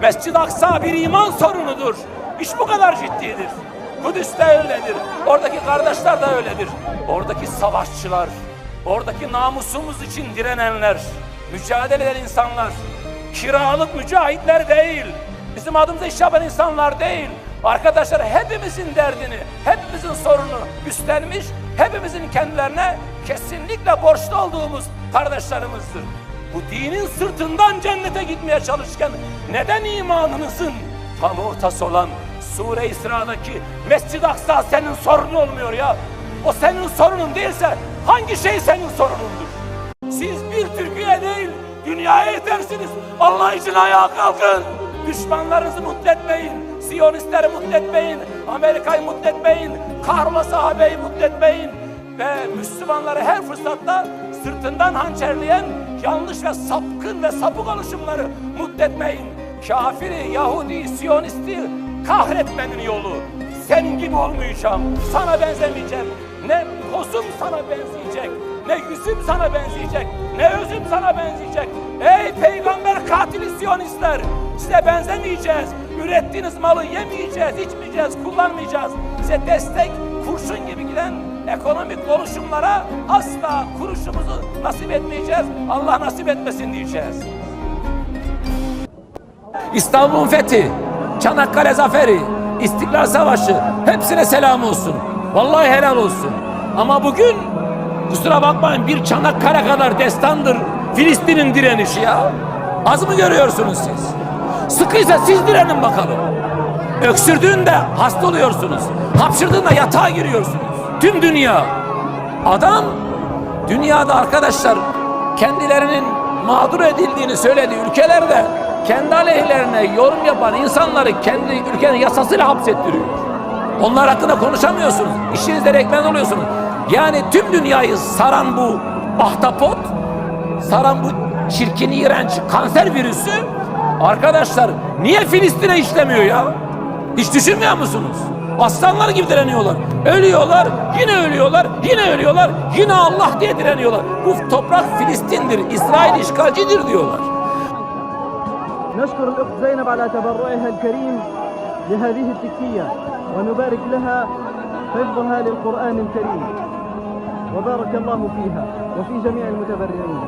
Mescid-i Aksa bir iman sorunudur. İş bu kadar ciddidir. Kudüs de öyledir. Oradaki kardeşler de öyledir. Oradaki savaşçılar, oradaki namusumuz için direnenler, mücadele eden insanlar, kiralık mücahitler değil, bizim adımıza iş yapan insanlar değil. Arkadaşlar hepimizin derdini, hepimizin sorunu üstlenmiş, hepimizin kendilerine kesinlikle borçlu olduğumuz kardeşlerimizdir. Bu dinin sırtından cennete gitmeye çalışırken neden imanınızın tam ortası olan Sure İsra'daki Mescid-i Aksa senin sorunun olmuyor ya? O senin sorunun değilse hangi şey senin sorunundur? Siz bir Türkiye değil, dünyaya yetersiniz. Allah için ayağa kalkın. Düşmanlarınızı mutlu etmeyin. Siyonistleri mutlu etmeyin. Amerika'yı mutlu etmeyin. Kahrolu sahabeyi mutlu etmeyin. Ve Müslümanları her fırsatta sırtından hançerleyen yanlış ve sapkın ve sapık oluşumları mutlu etmeyin. Kafiri, Yahudi, Siyonisti kahretmenin yolu. Senin gibi olmayacağım. Sana benzemeyeceğim. Ne pozum sana benzeyecek. Ne yüzüm sana benzeyecek. Ne özüm sana benzeyecek. Ey peygamber katili siyonistler. Size benzemeyeceğiz. Ürettiğiniz malı yemeyeceğiz, içmeyeceğiz, kullanmayacağız. Size destek, kurşun gibi giden ekonomik oluşumlara asla kuruşumuzu nasip etmeyeceğiz. Allah nasip etmesin diyeceğiz. İstanbul'un fethi, Çanakkale zaferi, İstiklal Savaşı hepsine selam olsun. Vallahi helal olsun. Ama bugün kusura bakmayın bir Çanakkale kadar destandır Filistin'in direnişi ya. Az mı görüyorsunuz siz? Sıkıysa siz direnin bakalım. Öksürdüğünde hasta oluyorsunuz. Hapşırdığında yatağa giriyorsunuz. Tüm dünya. Adam dünyada arkadaşlar kendilerinin mağdur edildiğini söylediği ülkelerde kendi aleyhlerine yorum yapan insanları kendi ülkenin yasasıyla hapsettiriyor. Onlar hakkında konuşamıyorsunuz. İşinizde rekmen oluyorsunuz. Yani tüm dünyayı saran bu ahtapot, saran bu çirkin, iğrenç kanser virüsü arkadaşlar niye Filistin'e işlemiyor ya? Hiç düşünmüyor musunuz? Aslanlar gibi direniyorlar. Ölüyorlar, yine ölüyorlar, yine ölüyorlar, yine Allah diye direniyorlar. Bu toprak Filistin'dir, İsrail işgalcidir diyorlar. نشكر الأخت زينب على تبرعها الكريم لهذه التكية ونبارك لها حفظها للقرآن الكريم وبارك الله فيها وفي جميع المتبرعين